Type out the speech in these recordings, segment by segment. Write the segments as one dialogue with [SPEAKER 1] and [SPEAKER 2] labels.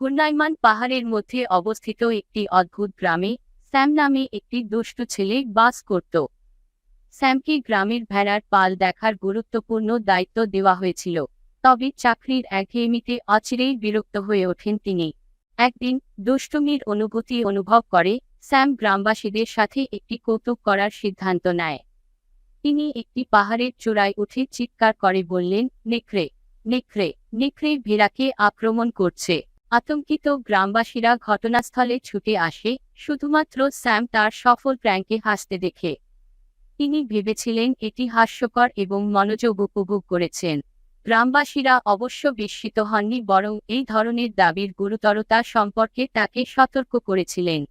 [SPEAKER 1] ঘূর্ণায়মান পাহাড়ের মধ্যে অবস্থিত একটি অদ্ভুত গ্রামে স্যাম নামে একটি দুষ্টু ছেলে বাস করত। স্যামকে গ্রামের ভেড়ার পাল দেখার গুরুত্বপূর্ণ দায়িত্ব দেওয়া হয়েছিল, তবে চাকরির একঘেয়েমিতে অচিরেই বিরক্ত হয়ে ওঠেন তিনি। একদিন দুষ্টুমির অনুভূতি অনুভব করে স্যাম গ্রামবাসীদের সাথে একটি কৌতুক করার সিদ্ধান্ত নেয়। তিনি একটি পাহাড়ের চূড়ায় উঠে চিৎকার করে বললেন, নেকড়ে নেকড়ে নেকড়ে ভেড়াকে আক্রমণ করছে। আতঙ্কিত গ্রামবাসীরা ঘটনাস্থলে ছুটে আসে, শুধুমাত্র স্যাম তার সফল প্র্যাঙ্কে হাসতে দেখে। তিনি ভেবেছিলেন এটি হাস্যকর এবং মনোযোগ উপভোগ করেছেন। গ্রামবাসীরা অবশ্য বিস্মিত হননি, বরং এই ধরনের দাবির গুরুতরতা সম্পর্কে তাকে সতর্ক করেছিলেন।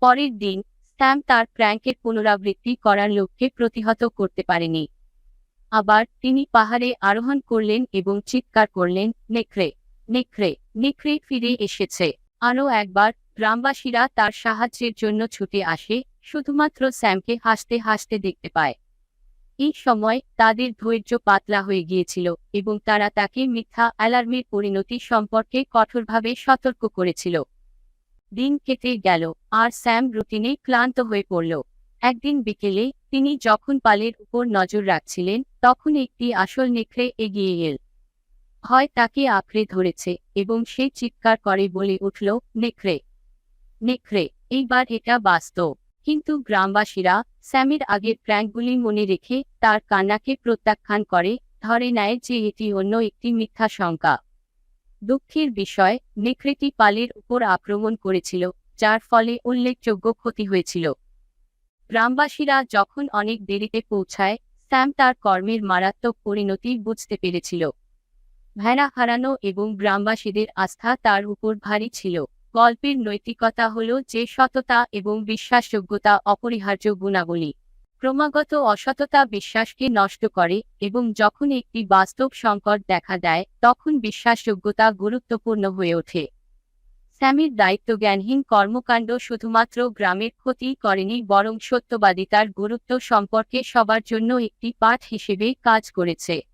[SPEAKER 1] পরের দিন, স্যাম তার প্র্যাঙ্কের পুনরাবৃত্তি করার লক্ষ্যে প্রতিহত করতে পারেনি। আবার তিনি পাহাড়ে আরোহণ করলেন এবং চিৎকার করলেন, নেকড়ে! নেকড়ে নেকড়ে ফিরে এসেছে। আরও একবার, গ্রামবাসীরা তার সাহায্যের জন্য ছুটে আসে, শুধুমাত্র স্যামকে হাসতে হাসতে দেখতে পায়। এই সময় তাদের ধৈর্য পাতলা হয়ে গিয়েছিল এবং তারা তাকে মিথ্যা অ্যালার্মের পরিণতি সম্পর্কে কঠোরভাবে সতর্ক করেছিল। দিন কেটে গেল, আর স্যাম রুটিনে ক্লান্ত হয়ে পড়ল। একদিন বিকেলে তিনি যখন পালের উপর নজর রাখছিলেন, তখন একটি আসল নেকড়ে এগিয়ে এল। হয় তাকে আঁকড়ে ধরেছে এবং সে চিৎকার করে বলে উঠল নেকড়ে নেকড়ে এইবার এটা বাস্তব। কিন্তু গ্রামবাসীরা স্যামের আগের প্র্যাঙ্কগুলি মনে রেখে তার কান্নাকে প্রত্যাখ্যান করে, ধরে নেয় যে এটি অন্য একটি মিথ্যা শঙ্কা। দুঃখের বিষয় নেকড়েটি পালের উপর আক্রমণ করেছিল, যার ফলে উল্লেখযোগ্য ক্ষতি হয়েছিল। গ্রামবাসীরা যখন অনেক দেরিতে পৌঁছায়, স্যাম তার কর্মের মারাত্মক পরিণতি বুঝতে পেরেছিল। ভেড়া হারানো এবং গ্রামবাসীদের আস্থা তার উপর ভারী ছিল। গল্পের নৈতিকতা হল যে সততা এবং বিশ্বাসযোগ্যতা অপরিহার্য গুণাবলী। ক্রমাগত অসততা বিশ্বাসকে নষ্ট করে এবং যখন একটি বাস্তব সংকট দেখা দেয়, তখন বিশ্বাসযোগ্যতা গুরুত্বপূর্ণ হয়ে ওঠে। স্যামের দায়িত্বজ্ঞানহীন কর্মকাণ্ড শুধুমাত্র গ্রামের ক্ষতি করেনি, বরং সত্যবাদিতার গুরুত্ব সম্পর্কে সবার জন্য একটি পাঠ হিসেবে কাজ করেছে।